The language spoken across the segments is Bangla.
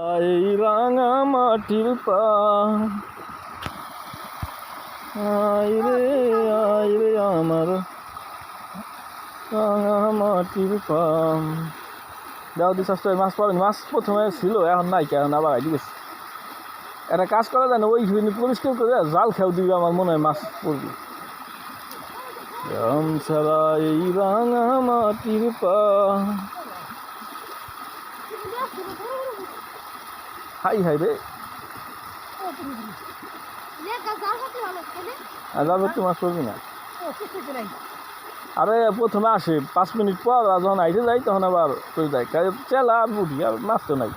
এই রাঙা মাটির পা। আই রে আই রে আমার রাঙা মাটির পা। দাও দি সস্তায় মাছ পাবেন। মাছ প্রথমে ছিল, এখন নাই কেন? আবার আইডি গেছে একটা কাজ করা যায় না, ওই পরিষ্কার করে জাল খেয়াও দিবে আমার মনে হয় মাছ পড়বে। রাম ছাড়া এই রাঙা মাটির পা। হাই হাই রে। আর মাছ পড়বি আরে, প্রথমে আসে, পাঁচ মিনিট পর যখন আইতে যাই তখন আবার চলে যায়। চেলা আর বুঝি আর মাছ তো নাই।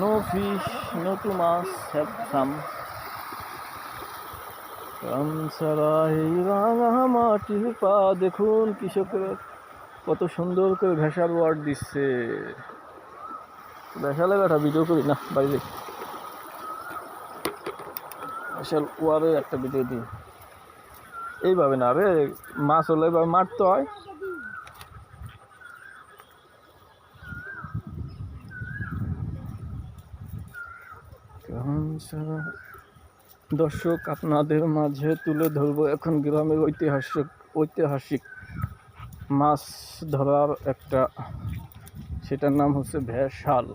নো ফিশ, নো টু মাছ, হ্যাভ সাম মাটির পা, দেখুন কৃষকের কত সুন্দর করে ভেসার ওয়ার্ড দিচ্ছে। ভেসালে বেটা ভিডিও করি। না, বাইরে। ওয়ারের একটা ভিডিও দিই। এইভাবে না রে, মাছ হলে এভাবে মারতে হয়। দর্শক, আপনাদের মাঝে তুলে ধরবো এখন গ্রামের ঐতিহাসিক ঐতিহাসিক মাছ ধরার একটা সেটার নাম হচ্ছে ভেসাল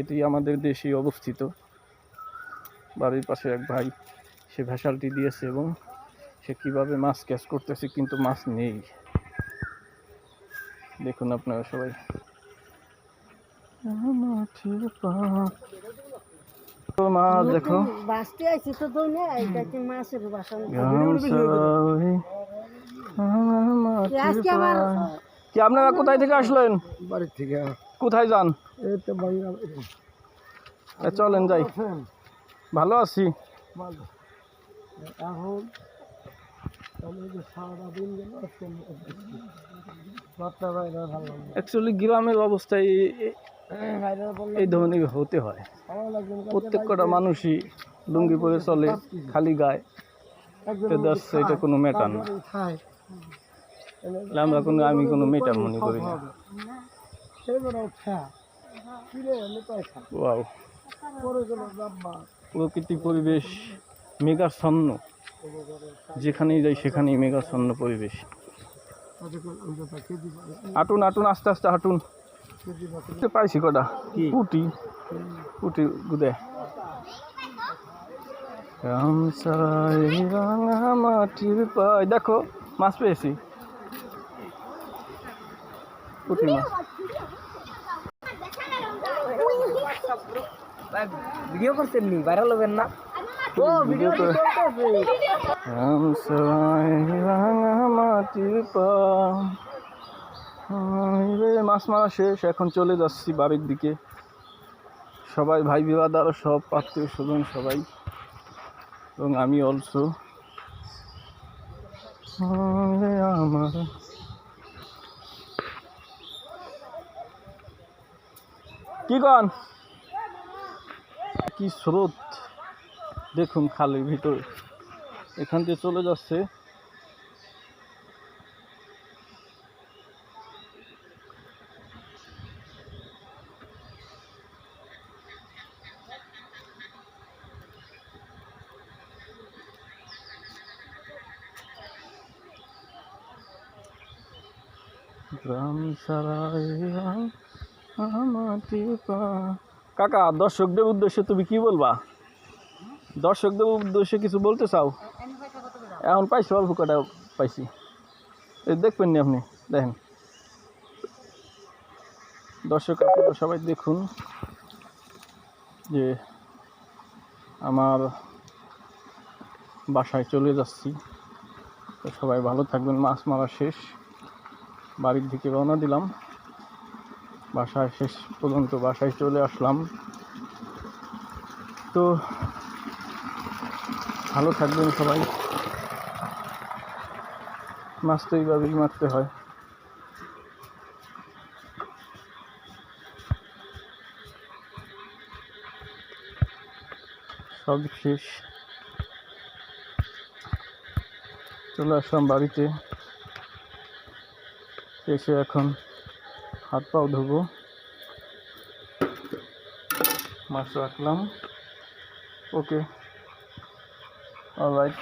এটি আমাদের দেশে অবস্থিত। বাড়ির পাশে এক ভাই, সে ভেসালটি দিয়েছে এবং সে কীভাবে মাছ ক্যাচ করতেছে কিন্তু মাছ নেই। দেখুন আপনারা সবাই। মাছ দেখো। কি আপনারা কোথায় থেকে আসলেন? বাড়ির থেকে। কোথায় যান? এই তো চলেন যাই। ভালো আছি। এখন অ্যাকচুয়ালি গ্রামের অবস্থায় এই ধরনের হতে হয়। প্রত্যেক কটা মানুষই লুঙ্গি পরে চলে খালি গায়ে। এটা কোনো ম্যাটার না। আমরা কোনো আমি কোনো ম্যাটার মনে করি না। প্রকৃতি পরিবেশ মেঘাচ্ছন্ন। যেখানেই যাই সেখানেই মেঘাচ্ছন্ন পরিবেশ। হাঁটুন হাঁটুন আস্তে আস্তে হাঁটুন। পাইছি কটা। পুটি। পুটি গুদে। রামসাই রাঙা মাটির পাই দেখো মাছ পেয়েছি। পুটি মাছ। ভিডিও করছেন নি ভাইরাল হবেন না? ও ভিডিও রাঙা মাটির পা মাছ মারা শেষ এখন চলে যাচ্ছি বাড়ির দিকে। সবাই ভাই বিবাদ বিবাদার সব আত্মীয় স্বজন সবাই। এবং আমি অলসো আমার কি কন? কি স্রোত? দেখুন খালের ভিতরে। এখান দিয়ে চলে যাচ্ছে। গ্রাম পা কাকা, দর্শকদের উদ্দেশ্যে তুমি কি বলবা? দর্শকদের উদ্দেশ্যে কিছু বলতে চাও? এখন পাইছি অল্প কটা পাইছি। দেখবেন নি আপনি, দেখেন। দর্শক আপনারা সবাই দেখুন যে আমার বাসায় চলে যাচ্ছি। তো সবাই ভালো থাকবেন, মাছ মারা শেষ। বাড়ির দিকে রওনা দিলাম। বাসায় শেষ পর্যন্ত বাসায় চলে আসলাম। তো ভালো থাকবেন সবাই। মাছ তো এইভাবেই মারতে হয়। সব শেষ। চলে আসলাম বাড়িতে। এসে এখন হাত পাও ধুবো। মাছ রাখলাম। Okay alright